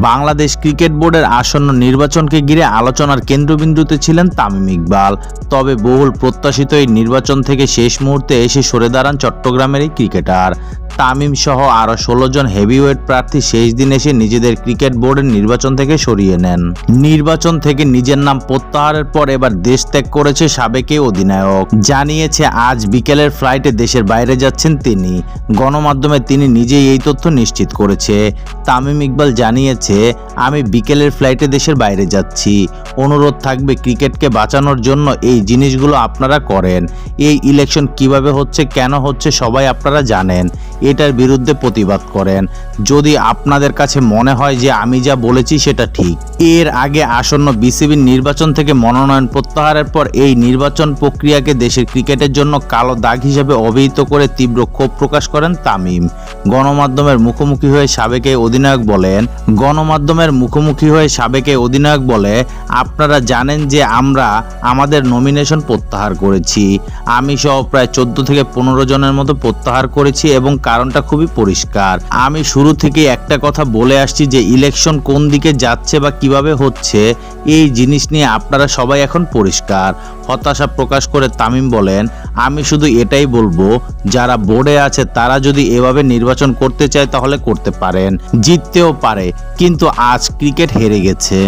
Bangladesh cricket বোর্ডের আসন্ন নির্বাচনকে ঘিরে আলোচনার কেন্দ্রবিন্দুতে ছিলেন তামিম ইকবাল। তবে বহুল প্রত্যাশিত এই নির্বাচন থেকে শেষ মুহূর্তে এসে সরে দাঁড়ান চট্টগ্রামের এই ক্রিকেটার। তামিম সহ আরও ষোলো জন হেভিওয়েট প্রার্থী শেষ দিন এসে নিজেদের ক্রিকেট বোর্ডের নির্বাচন থেকে সরিয়ে নেন। নির্বাচন থেকে নিজের নাম প্রত্যাহারের পর এবার দেশ ত্যাগ করেছে সাবেক অধিনায়ক। জানিয়েছে, আজ বিকেলের ফ্লাইটে দেশের বাইরে যাচ্ছেন তিনি। গণমাধ্যমে তিনি নিজেই এই তথ্য নিশ্চিত করেছে। তামিম ইকবাল জানিয়েছে, আমি বিকেলের ফ্লাইটে দেশের বাইরে যাচ্ছি। অনুরোধ থাকবে ক্রিকেটকে বাঁচানোর জন্য এই জিনিসগুলো আপনারা করেন। এই ইলেকশন কীভাবে হচ্ছে, কেন হচ্ছে, সবাই আপনারা জানেন। এটার বিরুদ্ধে প্রতিবাদ করেন। যদি আপনাদের কাছে মনে হয় যে আমি যা বলেছি সেটা ঠিক। এর আগে আসন্ন বিসিবির নির্বাচন থেকে মনোনয়ন প্রত্যাহারের পর এই নির্বাচন প্রক্রিয়াকে দেশের ক্রিকেটের জন্য কালো দাগ হিসেবে অভিহিত করে তীব্র ক্ষোভ প্রকাশ করেন তামিম। গণমাধ্যমের মুখোমুখি হয়ে সাবেক অধিনায়ক বলেন, গণমাধ্যমের মুখোমুখি হয়ে সাবেক অধিনায়ক বলে, আপনারা জানেন যে আমরা আমাদের নমিনেশন প্রত্যাহার করেছি। আমি সহ প্রায় চোদ্দ থেকে পনেরো জনের মতো প্রত্যাহার করেছি এবং কারণটা খুবই পরিষ্কার। আমি শুরু থেকে একটা কথা বলে আসছি যে, ইলেকশন কোন দিকে যাচ্ছে বা কীভাবে হচ্ছে, এই জিনিস নিয়ে আপনারা সবাই এখন পরিষ্কার। হতাশা প্রকাশ করে তামিম বলেন, আমি শুধু এটাই বলব, যারা বোর্ডে আছে তারা যদি এভাবে নির্বাচন করতে চায় তাহলে করতে পারেন, জিততেও পারে, কিন্তু আজ ক্রিকেট হেরে গেছে।